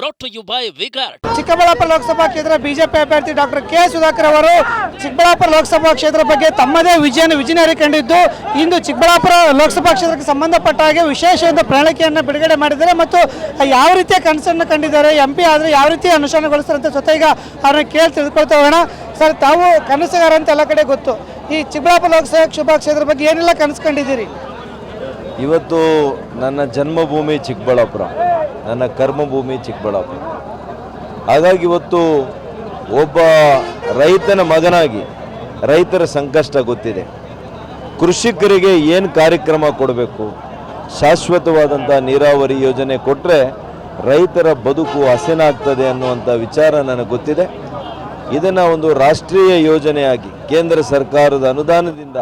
brought to you by Vigard. Chikkaballapur Lok Sabha ಕ್ಷೇತ್ರ BJP ಅಭ್ಯರ್ಥಿ doctor K Sudhakar ಅವರು ಚಿಕ್ಕಬಳ್ಳಾಪುರ ಲೋಕಸಭಾ ಕ್ಷೇತ್ರ ಬಗ್ಗೆ ತಮ್ಮದೇ ವಿಜಯನ ವಿಜಯನರಿ ಕಂಡಿದ್ದು ಇಂದು ಚಿಕ್ಕಬಳ್ಳಾಪುರ ಲೋಕಸಭಾ ಕ್ಷೇತ್ರಕ್ಕೆ ಸಂಬಂಧಪಟ್ಟ ಹಾಗೆ ವಿಶೇಷ ಒಂದು ಪ್ರಣಾಳಿಕೆಯನ್ನು ಬಿಡುಗಡೆ ಮಾಡಿದ್ದಾರೆ ಮತ್ತು ಯಾವ ರೀತಿಯ ಕನಸನ್ನು ಕಂಡಿದ್ದಾರೆ ಎಂ ಪಿ ಆದರೆ ಯಾವ ರೀತಿ ಅನುಷ್ಠಾನಗೊಳಿಸ್ತಾರೆ ಅಂತ ಜೊತೆ ಈಗ ಅವ್ರನ್ನ ಕೇಳಿ ತಿಳ್ಕೊಳ್ತಾ ಹೋಗೋಣ. ಸರ್ ತಾವು ಕನಸುಗಾರ ಅಂತ ಎಲ್ಲ ಕಡೆ ಗೊತ್ತು. ಈ ಚಿಕ್ಕಬಳ್ಳಾಪುರ ಲೋಕಸಭಾ ಕ್ಷೇತ್ರ ಬಗ್ಗೆ ಏನೆಲ್ಲ ಕನಸು ಕಂಡಿದ್ದೀರಿ? ಇವತ್ತು ನನ್ನ ಜನ್ಮಭೂಮಿ ಚಿಕ್ಕಬಳ್ಳಾಪುರ. ನನ್ನ ಕರ್ಮಭೂಮಿ ಚಿಕ್ಕಬಳ್ಳಾಪುರ. ಹಾಗಾಗಿ ಇವತ್ತು ಒಬ್ಬ ರೈತನ ಮಗನಾಗಿ, ರೈತರ ಸಂಕಷ್ಟ ಗೊತ್ತಿದೆ. ಕೃಷಿಕರಿಗೆ ಏನು ಕಾರ್ಯಕ್ರಮ ಕೊಡಬೇಕು? ಶಾಶ್ವತವಾದಂಥ ನೀರಾವರಿ ಯೋಜನೆ ಕೊಟ್ಟರೆ ರೈತರ ಬದುಕು ಹಸೆನಾಗ್ತದೆ ಅನ್ನುವಂಥ ವಿಚಾರ ನನಗೆ ಗೊತ್ತಿದೆ. ಇದನ್ನು ಒಂದು ರಾಷ್ಟ್ರೀಯ ಯೋಜನೆಯಾಗಿ, ಕೇಂದ್ರ ಸರ್ಕಾರದ ಅನುದಾನದಿಂದ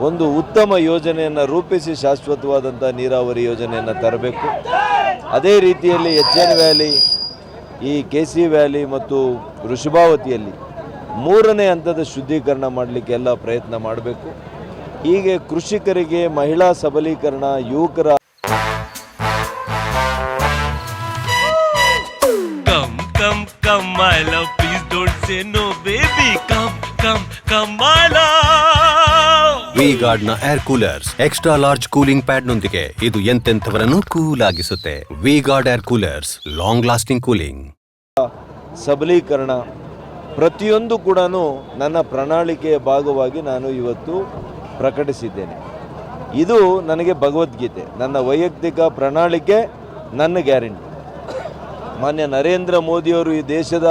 ಒಂದು ಉತ್ತಮ ಯೋಜನೆಯನ್ನು ರೂಪಿಸಿ ಶಾಶ್ವತವಾದಂಥ ನೀರಾವರಿ ಯೋಜನೆಯನ್ನು ತರಬೇಕು. ಅದೇ ರೀತಿಯಲ್ಲಿ ಎಚ್ ಎನ್ ವ್ಯಾಲಿ, ಈ ಕೆ ಸಿ ವ್ಯಾಲಿ ಮತ್ತು ವೃಷಭಾವತಿಯಲ್ಲಿ ಮೂರನೇ ಹಂತದ ಶುದ್ಧೀಕರಣ ಮಾಡಲಿಕ್ಕೆ ಎಲ್ಲ ಪ್ರಯತ್ನ ಮಾಡಬೇಕು ಹೀಗೆ ಕೃಷಿಕರಿಗೆ ಮಹಿಳಾ ಸಬಲೀಕರಣ, ಯುವಕರ come come come I love Please don't say no baby. Come come come I love. V ಗಾರ್ಡ್ನ air coolers extra large cooling pad ನೊಂದಿಗೆ ಇದು ಎಂತೆಂಥವರನ್ನು cool ಆಗಿಸುತ್ತೆ V Guard air coolers long lasting cooling ಸಬಲೀಕರಣ. ಪ್ರತಿಯೊಂದು ಕೂಡ ನನ್ನ ಪ್ರಣಾಳಿಕೆಯ ಭಾಗವಾಗಿ ನಾನು ಇವತ್ತು ಪ್ರಕಟಿಸಿದ್ದೇನೆ. ಇದು ನನಗೆ ಭಗವದ್ಗೀತೆ. ನನ್ನ ವೈಯಕ್ತಿಕ ಪ್ರಣಾಳಿಕೆ, ನನ್ನ ಗ್ಯಾರಂಟಿ. ಮಾನ್ಯ ನರೇಂದ್ರ ಮೋದಿಯವರು ಈ ದೇಶದ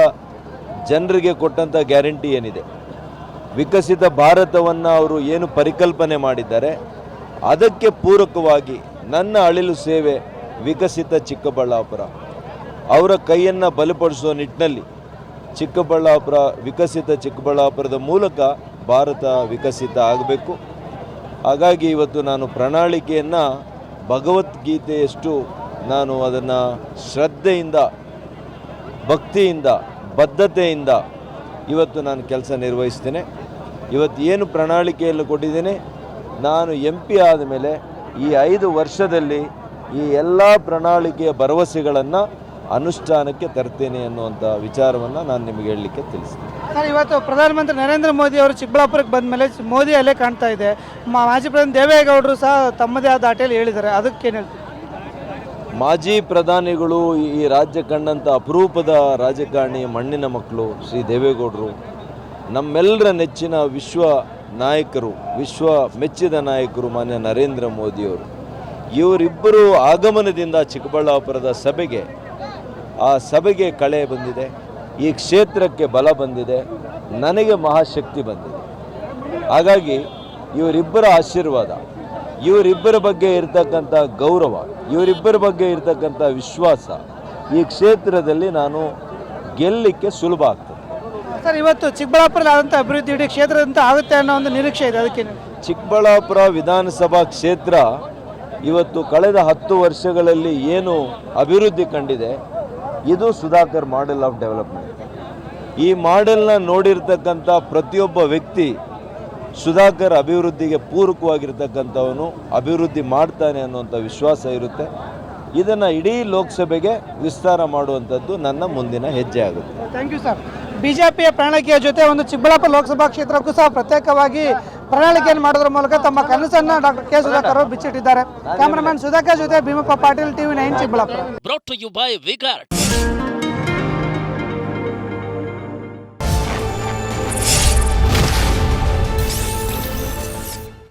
ಜನರಿಗೆ ಕೊಟ್ಟಂಥ ಗ್ಯಾರಂಟಿ ಏನಿದೆ? ವಿಕಸಿತ ಭಾರತವನ್ನು ಅವರು ಏನು ಪರಿಕಲ್ಪನೆ ಮಾಡಿದ್ದಾರೆ, ಅದಕ್ಕೆ ಪೂರಕವಾಗಿ ನನ್ನ ಅಳಿಲು ಸೇವೆ ವಿಕಸಿತ ಚಿಕ್ಕಬಳ್ಳಾಪುರ. ಅವರ ಕೈಯನ್ನು ಬಲಪಡಿಸುವ ನಿಟ್ಟಿನಲ್ಲಿ ಚಿಕ್ಕಬಳ್ಳಾಪುರ, ವಿಕಸಿತ ಚಿಕ್ಕಬಳ್ಳಾಪುರದ ಮೂಲಕ ಭಾರತ ವಿಕಸಿತ ಆಗಬೇಕು. ಹಾಗಾಗಿ ಇವತ್ತು ನಾನು ಪ್ರಣಾಳಿಕೆಯನ್ನು ಭಗವದ್ಗೀತೆಯಷ್ಟು ನಾನು ಅದನ್ನು ಶ್ರದ್ಧೆಯಿಂದ, ಭಕ್ತಿಯಿಂದ, ಬದ್ಧತೆಯಿಂದ ಇವತ್ತು ನಾನು ಕೆಲಸ ನಿರ್ವಹಿಸ್ತೇನೆ. ಇವತ್ತು ಏನು ಪ್ರಣಾಳಿಕೆಯಲ್ಲಿ ಕೊಟ್ಟಿದ್ದೇನೆ, ನಾನು ಎಂ ಪಿ ಆದಮೇಲೆ ಈ ಐದು ವರ್ಷದಲ್ಲಿ ಈ ಎಲ್ಲ ಪ್ರಣಾಳಿಕೆಯ ಭರವಸೆಗಳನ್ನು ಅನುಷ್ಠಾನಕ್ಕೆ ತರ್ತೇನೆ ಅನ್ನುವಂಥ ವಿಚಾರವನ್ನು ನಾನು ನಿಮಗೆ ಹೇಳಲಿಕ್ಕೆ ತಿಳಿಸ್ತೀನಿ. ಸರ್, ಇವತ್ತು ಪ್ರಧಾನಮಂತ್ರಿ ನರೇಂದ್ರ ಮೋದಿ ಅವರು ಚಿಕ್ಕಬಳ್ಳಾಪುರಕ್ಕೆ ಬಂದ ಮೇಲೆ ಮೋದಿ ಅಲ್ಲೇ ಕಾಣ್ತಾ ಇದೆ. ಮಾಜಿ ಪ್ರಧಾನಿ ದೇವೇಗೌಡರು ಸಹ ತಮ್ಮದೇ ಆದ ಆಟೇಲಿ ಹೇಳಿದ್ದಾರೆ. ಅದಕ್ಕೇನು ಹೇಳ್ತೀವಿ ಮಾಜಿ ಪ್ರಧಾನಿಗಳು ಈ ರಾಜ್ಯ ಕಂಡಂಥ ಅಪರೂಪದ ರಾಜಕಾರಣಿ ಮಣ್ಣಿನ ಮಕ್ಕಳು ಶ್ರೀ ದೇವೇಗೌಡರು ನಮ್ಮೆಲ್ಲರ ನೆಚ್ಚಿನ ವಿಶ್ವ ನಾಯಕರು, ವಿಶ್ವ ಮೆಚ್ಚಿದ ನಾಯಕರು ಮಾನ್ಯ ನರೇಂದ್ರ ಮೋದಿಯವರು, ಇವರಿಬ್ಬರು ಆಗಮನದಿಂದ ಚಿಕ್ಕಬಳ್ಳಾಪುರದ ಸಭೆಗೆ, ಆ ಸಭೆಗೆ ಕಳೆ ಬಂದಿದೆ, ಈ ಕ್ಷೇತ್ರಕ್ಕೆ ಬಲ ಬಂದಿದೆ, ನನಗೆ ಮಹಾಶಕ್ತಿ ಬಂದಿದೆ. ಹಾಗಾಗಿ ಇವರಿಬ್ಬರ ಆಶೀರ್ವಾದ ಇವರಿಬ್ಬರ ಬಗ್ಗೆ ಇರತಕ್ಕಂಥ ಗೌರವ ಇವರಿಬ್ಬರ ಬಗ್ಗೆ ಇರತಕ್ಕಂಥ ವಿಶ್ವಾಸ ಈ ಕ್ಷೇತ್ರದಲ್ಲಿ ನಾನು ಗೆಲ್ಲಲಿಕ್ಕೆ ಸುಲಭ ಆಗ್ತದೆ. ಸರ್ ಇವತ್ತು ಚಿಕ್ಕಬಳ್ಳಾಪುರದಲ್ಲಿ ಆದಂಥ ಅಭಿವೃದ್ಧಿ ಇಡೀ ಕ್ಷೇತ್ರದಂತ ಆಗುತ್ತೆ ಅನ್ನೋ ಒಂದು ನಿರೀಕ್ಷೆ ಇದೆ ಅದಕ್ಕೆ ಚಿಕ್ಕಬಳ್ಳಾಪುರ ವಿಧಾನಸಭಾ ಕ್ಷೇತ್ರ ಇವತ್ತು ಕಳೆದ ಹತ್ತು ವರ್ಷಗಳಲ್ಲಿ ಏನು ಅಭಿವೃದ್ಧಿ ಕಂಡಿದೆ ಇದು ಸುಧಾಕರ್ ಮಾಡೆಲ್ ಆಫ್ ಡೆವಲಪ್ಮೆಂಟ್. ಈ ಮಾಡೆಲ್ನ ನೋಡಿರ್ತಕ್ಕಂಥ ಪ್ರತಿಯೊಬ್ಬ ವ್ಯಕ್ತಿ ಸುಧಾಕರ್ ಅಭಿವೃದ್ಧಿಗೆ ಪೂರಕವಾಗಿರ್ತಕ್ಕಂಥವನು ಅಭಿವೃದ್ಧಿ ಮಾಡ್ತಾನೆ ಅನ್ನುವಂಥ ವಿಶ್ವಾಸ ಇರುತ್ತೆ. ಇದನ್ನು ಇಡೀ ಲೋಕಸಭೆಗೆ ವಿಸ್ತಾರ ಮಾಡುವಂಥದ್ದು ನನ್ನ ಮುಂದಿನ ಹೆಜ್ಜೆ ಆಗುತ್ತೆ. ಥ್ಯಾಂಕ್ ಯು ಸರ್ ಬಿಜೆಪಿಯ ಪ್ರಣಾಳಿಕೆಯ ಜೊತೆ ಒಂದು ಚಿಕ್ಕಬಳ್ಳಾಪುರ ಲೋಕಸಭಾ ಕ್ಷೇತ್ರಕ್ಕೂ ಸಹ ಪ್ರತ್ಯೇಕವಾಗಿ ಪ್ರಣಾಳಿಕೆಯನ್ನು ಮಾಡೋದ್ರ ಮೂಲಕ ತಮ್ಮ ಕನಸನ್ನ ಡಾಕ್ಟರ್ ಕೆ ಸುಧಾಕರ್ ಅವರು ಬಿಚ್ಚಿಟ್ಟಿದ್ದಾರೆ. ಕ್ಯಾಮರಾಮನ್ ಸುಧಾಕರ್ ಜೊತೆ ಭೀಮಪ್ಪ ಪಾಟೀಲ್ ಟಿವಿ ನೈನ್ ಚಿಕ್ಕಬಳ್ಳಾಪುರ.